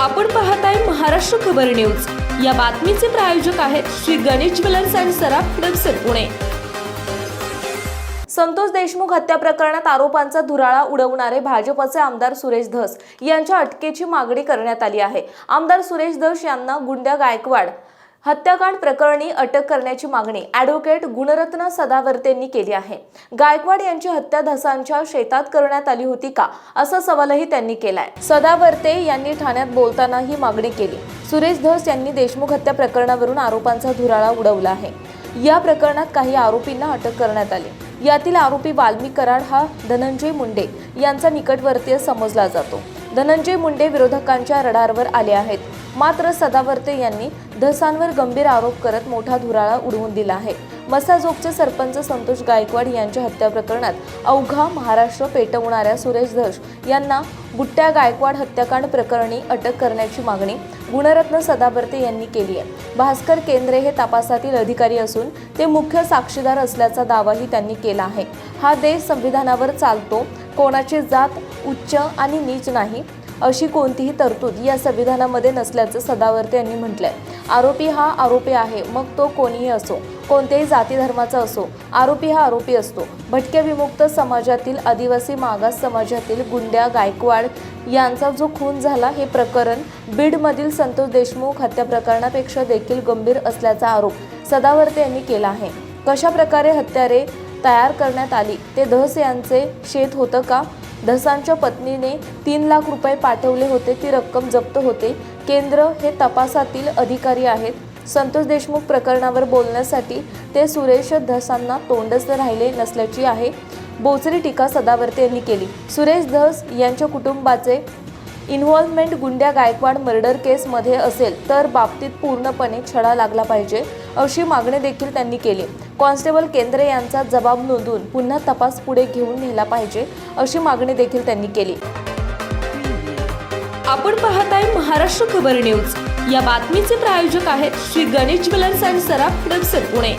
आपण पाहताय महाराष्ट्र खबर न्यूज. या बातमीचे प्रायोजक आहेत श्री गणेश ज्वेलर्स अँड सराफ हडपसर पुणे. संतोष देशमुख हत्या प्रकरणात आरोपांचा धुराळा उडवणारे भाजपचे आमदार सुरेश धस यांच्या अटकेची मागणी करण्यात आली आहे. आमदार सुरेश धस यांना गुंड्या गायकवाड हत्याकांड प्रकरणी अटक करण्याची मागणी ॲडव्होकेट गुणरत्न सदावर्तेंनी केली आहे. गायकवाड यांची हत्या धसांच्या शेतात करण्यात आली होती का? असा सवालही त्यांनी केलाय. सदावर्ते यांनी ठाण्यात बोलताना ही मागणी केली. सुरेश धस यांनी देशमुख हत्या प्रकरणावरून आरोपांचा धुराळा उडवला आहे. या प्रकरणात काही आरोपींना अटक करण्यात आली. यातील आरोपी वाल्मी कराड हा धनंजय मुंडे यांचा निकटवर्तीय समजला जातो. धनंजय मुंडे विरोधकांच्या रडारवर आले आहेत. मात्र सदावर्ते यांनी धसांवर गंभीर आरोप करत मोठा धुराळा उडवून दिला आहे. मसाजोगचे सरपंच संतोष गायकवाड यांच्या हत्या प्रकरणात अवघा महाराष्ट्र पेटवणाऱ्या सुरेश धस यांना बुट्ट्या गायकवाड हत्याकांड प्रकरणी अटक करण्याची मागणी गुणरत्न सदावर्ते यांनी केली आहे. भास्कर केंद्रे हे तपासातील अधिकारी असून ते मुख्य साक्षीदार असल्याचा दावाही त्यांनी केला आहे. हा देश संविधानावर चालतो कोणाची जात उच्च आणि नीच नाही अशी कोणतीही तरतूद या संविधानामध्ये नसल्याचं सदावर्ते यांनी म्हटलंय. आरोपी हा आरोपी आहे मग तो कोणीही असो कोणत्याही जाती धर्माचा असो आरोपी हा आरोपी असतो. भटक्या विमुक्त समाजातील आदिवासी मागास समाजातील गुंड्या गायकवाड यांचा जो खून झाला हे प्रकरण बीडमधील संतोष देशमुख हत्या प्रकरणापेक्षा देखील गंभीर असल्याचा आरोप सदावर्ते यांनी केला आहे. कशा प्रकारे हत्यारे तयार करण्यात आली ते धस यांचे शेत होतं का? धसांच्या पत्नीने तीन लाख रुपये पाठवले होते. ती रक्कम जप्त होते. केंद्र हे तपासातील अधिकारी आहेत. संतोष देशमुख प्रकरणावर बोलण्यासाठी ते सुरेश धसांना तोंडच राहिले नसल्याची आहे. बोचरी टीका सदावर्ते यांनी केली. सुरेश धस यांच्या कुटुंबाचे इन्व्हॉल्वमेंट गुंड्या गायकवाड मर्डर केसमध्ये असेल तर बाबतीत पूर्णपणे छडा लागला पाहिजे अशी मागणी देखील त्यांनी केली. कॉन्स्टेबल केंद्रे यांचा जबाब नोंदवून पुन्हा तपास पुढे घेऊन नेला पाहिजे अशी मागणी देखील त्यांनी केली. आपण पाहत आहे महाराष्ट्र खबर न्यूज. या बातमीचे प्रायोजक आहेत श्री गणेश ज्वेलर्स अँड सराफ हडपसर पुणे.